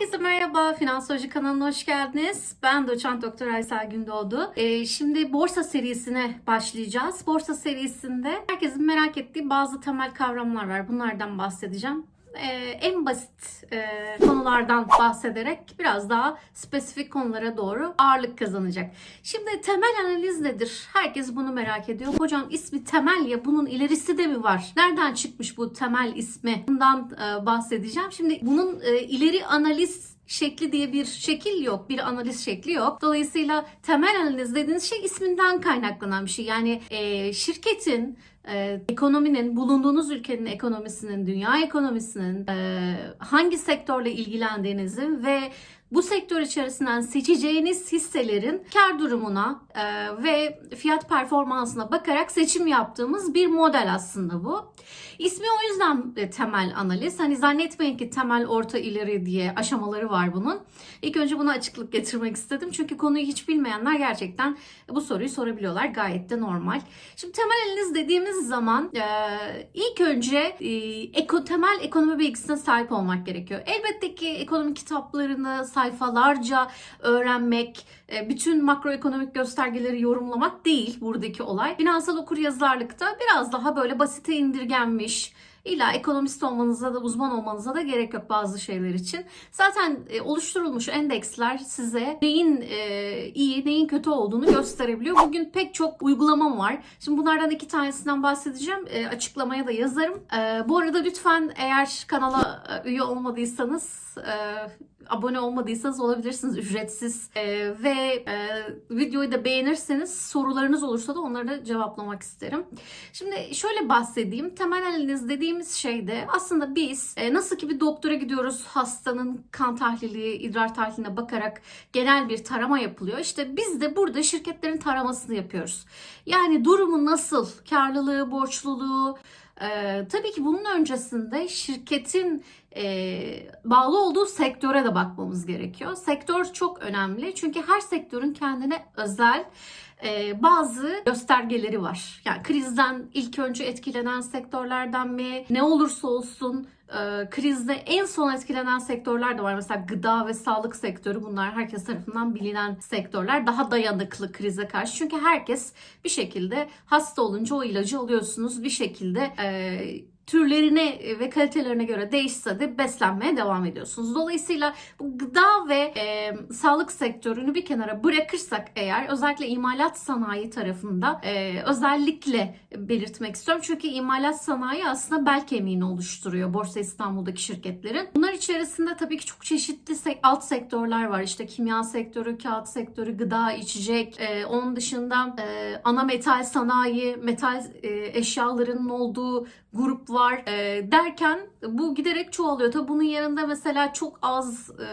Herkese merhaba, Finansoloji kanalına hoş geldiniz. Ben doçent doktor Aysel Gündoğdu. Ee, şimdi borsa serisine başlayacağız. Borsa serisinde herkesin merak ettiği bazı temel kavramlar var. Bunlardan bahsedeceğim. Ee, en basit e, konulardan bahsederek biraz daha spesifik konulara doğru ağırlık kazanacak. Şimdi temel analiz nedir? Herkes bunu merak ediyor. Hocam ismi temel ya bunun ilerisi de mi var? Nereden çıkmış bu temel ismi? Bundan e, bahsedeceğim. Şimdi bunun e, ileri analiz şekli diye bir şekil yok, bir analiz şekli yok. Dolayısıyla temel analiz dediğiniz şey isminden kaynaklanan bir şey. Yani e, şirketin e, ekonominin, bulunduğunuz ülkenin ekonomisinin, dünya ekonomisinin e, hangi sektörle ilgilendiğinizi ve bu sektör içerisinden seçeceğiniz hisselerin kar durumuna e, ve fiyat performansına bakarak seçim yaptığımız bir model aslında bu. İsmi o yüzden e, temel analiz. Hani zannetmeyin ki temel, orta, ileri diye aşamaları var bunun. İlk önce buna açıklık getirmek istedim. Çünkü konuyu hiç bilmeyenler gerçekten bu soruyu sorabiliyorlar. Gayet de normal. Şimdi temel analiz dediğimiz zaman e, ilk önce e, eko, temel ekonomi bilgisine sahip olmak gerekiyor. Elbette ki ekonomi kitaplarını sayfalarca öğrenmek, e, bütün makroekonomik göstergeleri yorumlamak değil buradaki olay. Finansal okuryazarlıkta biraz daha böyle basite indirgenmiş, İlla ekonomist olmanıza da uzman olmanıza da gerek yok bazı şeyler için. Zaten e, oluşturulmuş endeksler size neyin e, iyi, neyin kötü olduğunu gösterebiliyor. Bugün pek çok uygulamam var. Şimdi bunlardan iki tanesinden bahsedeceğim. Açıklamaya da yazarım. Bu arada lütfen eğer kanala üye olmadıysanız abone olmadıysanız olabilirsiniz ücretsiz E, ve e, videoyu da beğenirseniz sorularınız olursa da onları da cevaplamak isterim. Şimdi şöyle bahsedeyim. Temel analiz dediğimiz şeyde aslında biz e, nasıl ki bir doktora gidiyoruz hastanın kan tahlili, idrar tahliline bakarak genel bir tarama yapılıyor. İşte biz de burada şirketlerin taramasını yapıyoruz. Yani durumu nasıl, karlılığı, borçluluğu, ee, tabii ki bunun öncesinde şirketin e, bağlı olduğu sektöre de bakmamız gerekiyor. Sektör çok önemli çünkü her sektörün kendine özel e, bazı göstergeleri var. Yani krizden ilk önce etkilenen sektörlerden mi ne olursa olsun e, krizde en son etkilenen sektörler de var. Mesela gıda ve sağlık sektörü bunlar herkes tarafından bilinen sektörler. Daha dayanıklı krize karşı. Çünkü herkes bir şekilde hasta olunca o ilacı alıyorsunuz. Bir şekilde e, türlerine ve kalitelerine göre değişse de beslenmeye devam ediyorsunuz. Dolayısıyla bu gıda ve e, sağlık sektörünü bir kenara bırakırsak eğer özellikle imalat sanayi tarafında e, özellikle belirtmek istiyorum. Çünkü imalat sanayi aslında bel kemiğini oluşturuyor Borsa İstanbul'daki şirketlerin. Bunlar içerisinde tabii ki çok çeşitli alt sektörler var. İşte kimya sektörü, kağıt sektörü, gıda, içecek. E, onun dışında e, ana metal sanayi, metal e, eşyalarının olduğu grup var e, derken bu giderek çoğalıyor. Tabii bunun yanında mesela çok az e,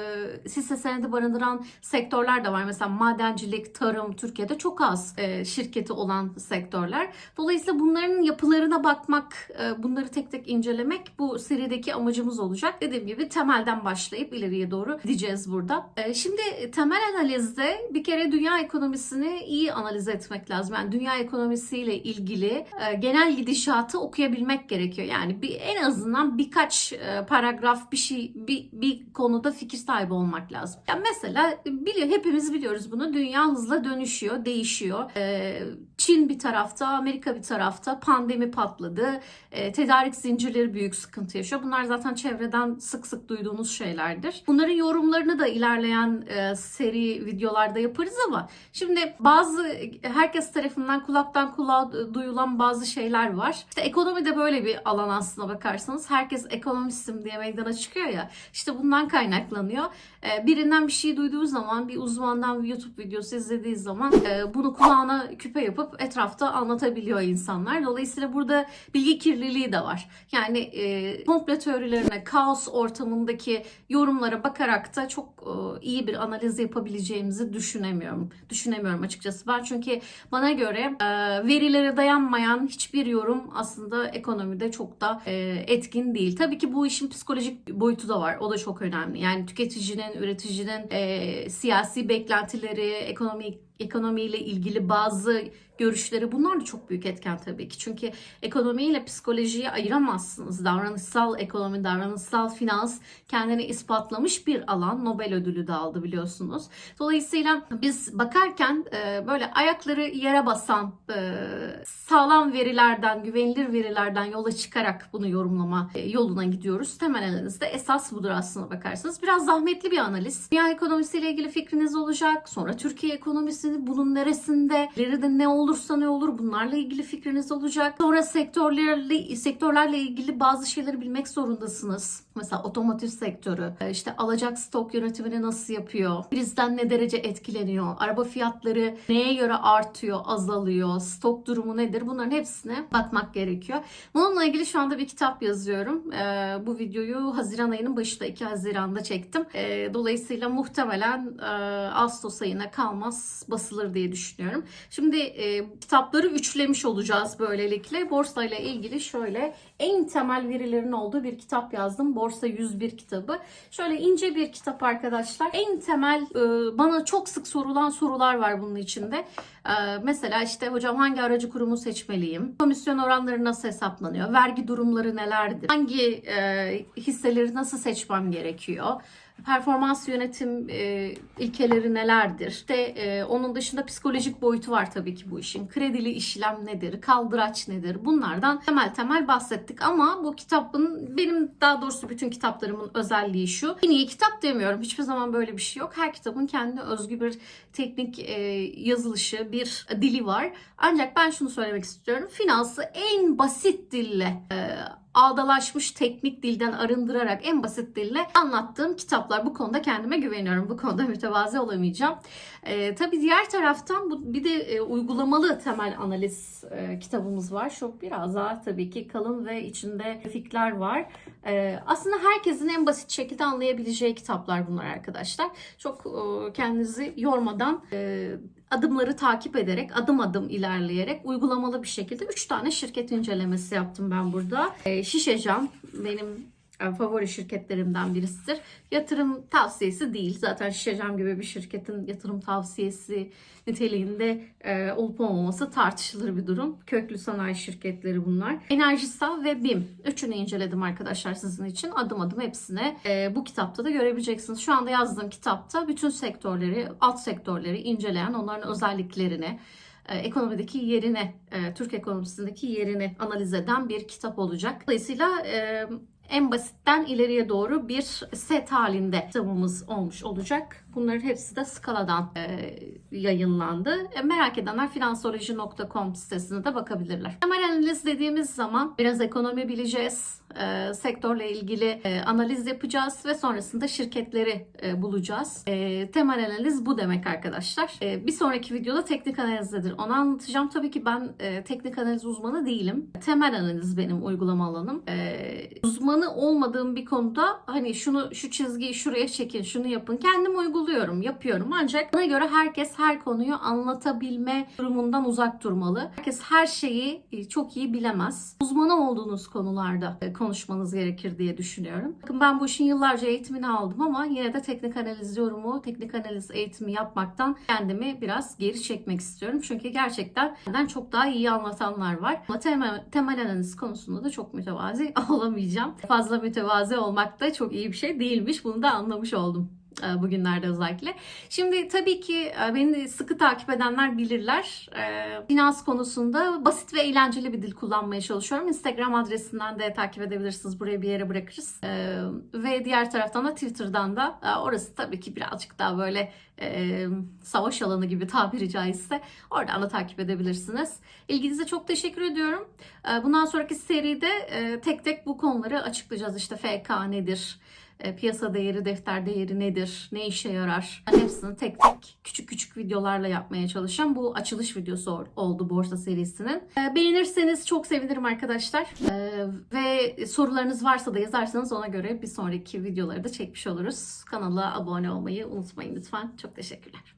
hisse senedi barındıran sektörler de var. Mesela madencilik, tarım Türkiye'de çok az e, şirketi olan sektörler. Dolayısıyla bunların yapılarına bakmak, e, bunları tek tek incelemek bu serideki amacımız olacak. Dediğim gibi temelden başlayıp ileriye doğru gideceğiz burada. E, şimdi temel analizde bir kere dünya ekonomisini iyi analiz etmek lazım. Yani dünya ekonomisiyle ilgili e, genel gidişatı okuyabilmek gerekiyor. Yani bir en azından birkaç e, paragraf bir şey bir, bir konuda fikir sahibi olmak lazım. Ya mesela biliyor hepimiz biliyoruz bunu. Dünya hızla dönüşüyor, değişiyor. E, Çin bir tarafta, Amerika bir tarafta pandemi patladı. E, tedarik zincirleri büyük sıkıntı yaşıyor. Bunlar zaten çevreden sık sık duyduğunuz şeylerdir. Bunların yorumlarını da ilerleyen e, seri videolarda yaparız ama şimdi bazı herkes tarafından kulaktan kulağa duyulan bazı şeyler var. İşte ekonomi de böyle bir alan aslına bakarsanız. Herkes ekonomistim diye meydana çıkıyor ya. İşte bundan kaynaklanıyor. E, birinden bir şey duyduğu zaman, bir uzmandan bir YouTube videosu izlediği zaman e, bunu kulağına küpe yapıp etrafta anlatabiliyor insanlar. Dolayısıyla burada bilgi kirliliği de var. Yani e, komple teorilerine, kaos ortamındaki yorumlara bakarak da çok e, iyi bir analiz yapabileceğimizi düşünemiyorum. Düşünemiyorum açıkçası. Ben çünkü bana göre e, verilere dayanmayan hiçbir yorum aslında ekonomide çok da e, etkin değil. Tabii ki bu işin psikolojik boyutu da var. O da çok önemli. Yani tüketicinin, üreticinin e, siyasi beklentileri, ekonomik ekonomiyle ilgili bazı görüşleri bunlar da çok büyük etken tabii ki. Çünkü ekonomiyle psikolojiyi ayıramazsınız. Davranışsal ekonomi, davranışsal finans kendini ispatlamış bir alan. Nobel ödülü de aldı biliyorsunuz. Dolayısıyla biz bakarken e, böyle ayakları yere basan e, sağlam verilerden, güvenilir verilerden yola çıkarak bunu yorumlama e, yoluna gidiyoruz. Temel analizde esas budur aslına bakarsanız. Biraz zahmetli bir analiz. Dünya ekonomisiyle ilgili fikriniz olacak. Sonra Türkiye ekonomisini bunun neresinde, ileride ne olursa ne olur bunlarla ilgili fikriniz olacak. Sonra sektörlerle sektörlerle ilgili bazı şeyleri bilmek zorundasınız. Mesela otomotiv sektörü, e, işte alacak stok yönetimini nasıl yapıyor, krizden ne derece etkileniyor, araba fiyatları neye göre artıyor, azalıyor, stok durumu nedir bunların hepsine bakmak gerekiyor. Bununla ilgili şu anda bir kitap yazıyorum. E, bu videoyu Haziran ayının başında 2 Haziran'da çektim. E, dolayısıyla muhtemelen e, Ağustos ayına kalmaz basılır diye düşünüyorum. Şimdi e, kitapları üçlemiş olacağız böylelikle. Borsa ile ilgili şöyle en temel verilerin olduğu bir kitap yazdım. Borsa 101 kitabı. Şöyle ince bir kitap arkadaşlar. En temel e, bana çok sık sorulan sorular var bunun içinde. E, mesela işte hocam hangi aracı kurumu seçmeliyim? Komisyon oranları nasıl hesaplanıyor? Vergi durumları nelerdir? Hangi e, hisseleri nasıl seçmem gerekiyor? Performans yönetim e, ilkeleri nelerdir? İşte e, onun dışında psikolojik boyutu var tabii ki bu işin. Kredili işlem nedir? Kaldıraç nedir? Bunlardan temel temel bahsettik ama bu kitabın benim daha doğrusu bütün kitaplarımın özelliği şu. En iyi kitap demiyorum. Hiçbir zaman böyle bir şey yok. Her kitabın kendine özgü bir teknik e, yazılışı, bir dili var. Ancak ben şunu söylemek istiyorum. Finansı en basit dille e, ağdalaşmış teknik dilden arındırarak en basit dille anlattığım kitaplar. Bu konuda kendime güveniyorum. Bu konuda mütevazi olamayacağım. Ee, tabii diğer taraftan bu bir de e, uygulamalı temel analiz e, kitabımız var. Çok biraz daha tabii ki kalın ve içinde grafikler var. Ee, aslında herkesin en basit şekilde anlayabileceği kitaplar bunlar arkadaşlar. Çok e, kendinizi yormadan e, adımları takip ederek, adım adım ilerleyerek uygulamalı bir şekilde 3 tane şirket incelemesi yaptım ben burada. E, Şişecam benim favori şirketlerimden birisidir. Yatırım tavsiyesi değil. Zaten Şişecam gibi bir şirketin yatırım tavsiyesi niteliğinde e, olup olmaması tartışılır bir durum. Köklü sanayi şirketleri bunlar. Enerjisal ve BİM. Üçünü inceledim arkadaşlar sizin için. Adım adım hepsine e, bu kitapta da görebileceksiniz. Şu anda yazdığım kitapta bütün sektörleri, alt sektörleri inceleyen, onların özelliklerini, e, ekonomideki yerine, e, Türk ekonomisindeki yerini analiz eden bir kitap olacak. Dolayısıyla e, en basitten ileriye doğru bir set halinde kitabımız olmuş olacak. Bunların hepsi de skaladan e, yayınlandı. E, merak edenler finansoloji.com sitesine de bakabilirler. Temel analiz dediğimiz zaman biraz ekonomi bileceğiz. E, sektörle ilgili e, analiz yapacağız ve sonrasında şirketleri e, bulacağız. E, temel analiz bu demek arkadaşlar. E, bir sonraki videoda teknik analizdedir. Onu anlatacağım. Tabii ki ben e, teknik analiz uzmanı değilim. Temel analiz benim uygulama alanım. E, uzmanı olmadığım bir konuda hani şunu şu çizgiyi şuraya çekin, şunu yapın. Kendim uyguluyorum, yapıyorum. Ancak bana göre herkes her konuyu anlatabilme durumundan uzak durmalı. Herkes her şeyi e, çok iyi bilemez. Uzmanı olduğunuz konularda e, konuşmanız gerekir diye düşünüyorum. Bakın ben bu işin yıllarca eğitimini aldım ama yine de teknik analiz yorumu, teknik analiz eğitimi yapmaktan kendimi biraz geri çekmek istiyorum. Çünkü gerçekten benden çok daha iyi anlatanlar var. Ama temel, temel analiz konusunda da çok mütevazi olamayacağım. Fazla mütevazi olmak da çok iyi bir şey değilmiş. Bunu da anlamış oldum bugünlerde özellikle. Şimdi tabii ki e, beni sıkı takip edenler bilirler. E, Finans konusunda basit ve eğlenceli bir dil kullanmaya çalışıyorum. Instagram adresinden de takip edebilirsiniz. Buraya bir yere bırakırız. Ve diğer taraftan da Twitter'dan da orası tabii ki birazcık daha böyle savaş alanı gibi tabiri caizse oradan da takip edebilirsiniz. İlginize çok teşekkür ediyorum. Bundan sonraki seride tek tek bu konuları açıklayacağız. İşte FK nedir? E, piyasa değeri, defter değeri nedir, ne işe yarar? Ben hepsini tek tek küçük küçük videolarla yapmaya çalışacağım. Bu açılış videosu oldu borsa serisinin. E, beğenirseniz çok sevinirim arkadaşlar. E, ve sorularınız varsa da yazarsanız ona göre bir sonraki videoları da çekmiş oluruz. Kanala abone olmayı unutmayın lütfen. Çok teşekkürler.